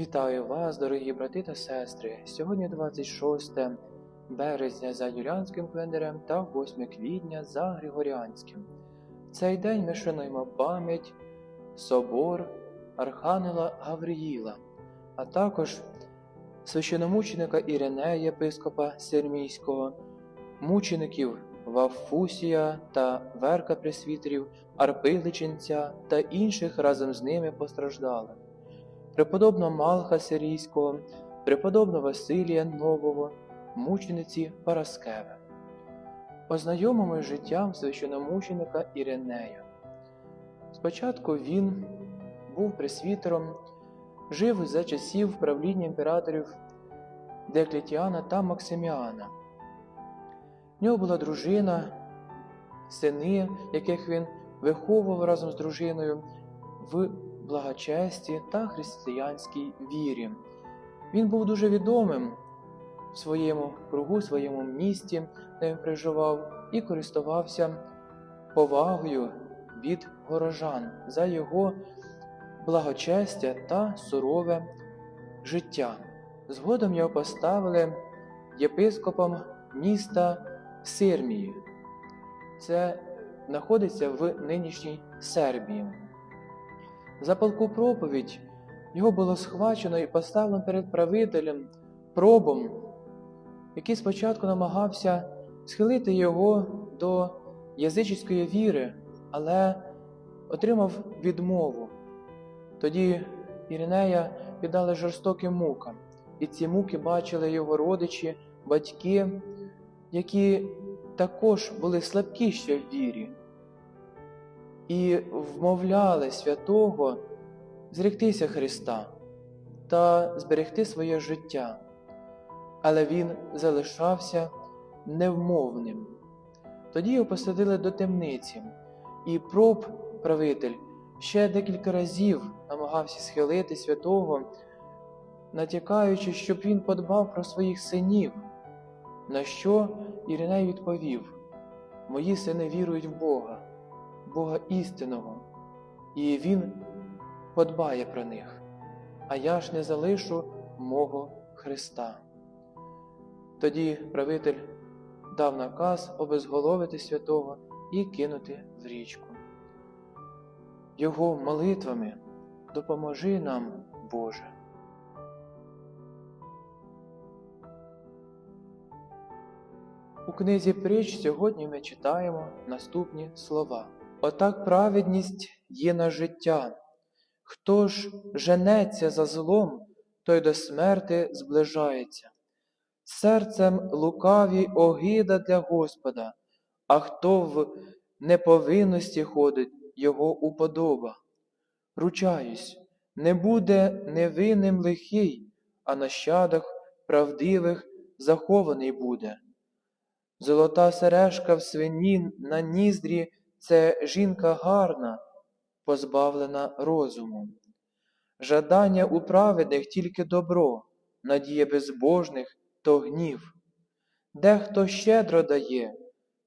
Вітаю вас, дорогі брати та сестри. Сьогодні 26 березня за юліанським календарем та 8 квітня за Григоріанським. В цей день ми шануємо пам'ять собор Архангела Гавриїла, а також священомученика Іринея, єпископа Сермійського, мучеників Вафусія та Верка Пресвітерів, Арпиличенця та інших разом з ними постраждалих преподобного Малха Сирійського, преподобного Василія Нового, мучениці Параскеви. Ознайомимо з життям священомученика Іринея. Спочатку він був пресвітером, жив за часів правління імператорів Деклетіана та Максиміана. В нього була дружина, сини, яких він виховував разом з дружиною в благочесті та християнській вірі. Він був дуже відомим в своєму кругу, в своєму місті, де він проживав, і користувався повагою від горожан за його благочестя та сурове життя. Згодом його поставили єпископом міста Сирмії. Це знаходиться в нинішній Сербії. За палку проповідь його було схвачено і поставлено перед правителем пробом, який спочатку намагався схилити його до язичської віри, але отримав відмову. Тоді Іринея піддали жорстоким мукам, і ці муки бачили його родичі, батьки, які також були слабкі ще в вірі і вмовляли святого зректися Христа та зберегти своє життя, але він залишався невмовним. Тоді його посадили до темниці, і проб правитель ще декілька разів намагався схилити святого, натякаючи, щоб він подбав про своїх синів, на що Іриней відповів: Мої сини вірують в Бога. Бога істинного, і Він подбає про них, а я ж не залишу мого Христа. Тоді правитель дав наказ обезголовити святого і кинути в річку. Його молитвами допоможи нам, Боже. У книзі притч сьогодні ми читаємо наступні слова. Отак праведність є на життя. Хто ж женеться за злом, той до смерти зближається. Серцем лукаві огида для Господа, а хто в неповинності ходить, його уподоба. Ручаюсь, не буде невинним лихий, а нащадок правдивих захований буде. Золота сережка в свині на ніздрі це жінка гарна, позбавлена розуму. Жадання у праведних тільки добро, надія безбожних то гнів. Дехто щедро дає,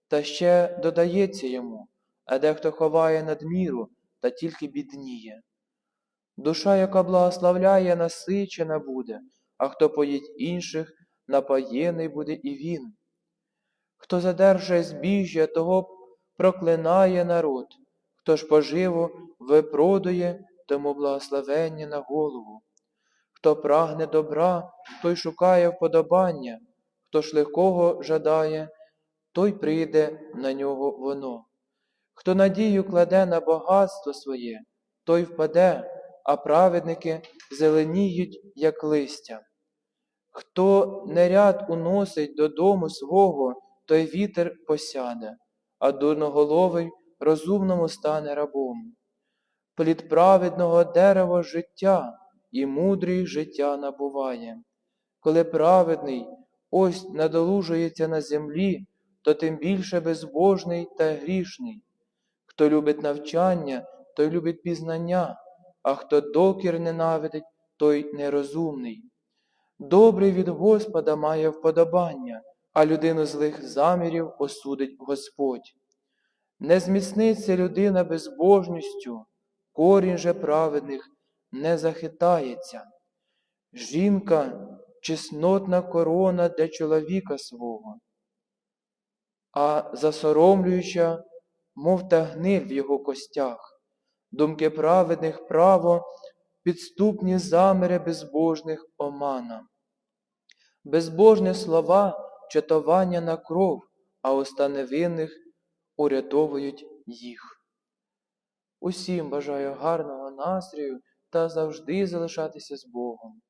та ще додається йому, а дехто ховає надміру та тільки бідніє. Душа, яка благословляє, насичена буде, а хто поїть інших, напоєний буде і він. Хто задержує збіжжя, того проклинає народ, хто ж поживу випродує, тому благословення на голову. Хто прагне добра, той шукає вподобання, хто ж легкого жадає, той прийде на нього воно. Хто надію кладе на багатство своє, той впаде, а праведники зеленіють, як листя. Хто неряд уносить додому свого, той вітер посяде а дурноголовий розумному стане рабом. Плід праведного дерева життя і мудрий життя набуває. Коли праведний ось надолужується на землі, то тим більше безбожний та грішний. Хто любить навчання, той любить пізнання, а хто докір ненавидить, той нерозумний. Добрий від Господа має вподобання а людину злих замірів осудить Господь. Не зміцниться людина безбожністю, корінь же праведних не захитається. Жінка чеснотна корона для чоловіка свого, а засоромлююча, мов та гниль в його костях, думки праведних право, підступні замири безбожних омана. Безбожні слова чатування на кров, а уста невинних урятовують їх. Усім бажаю гарного настрою та завжди залишатися з Богом.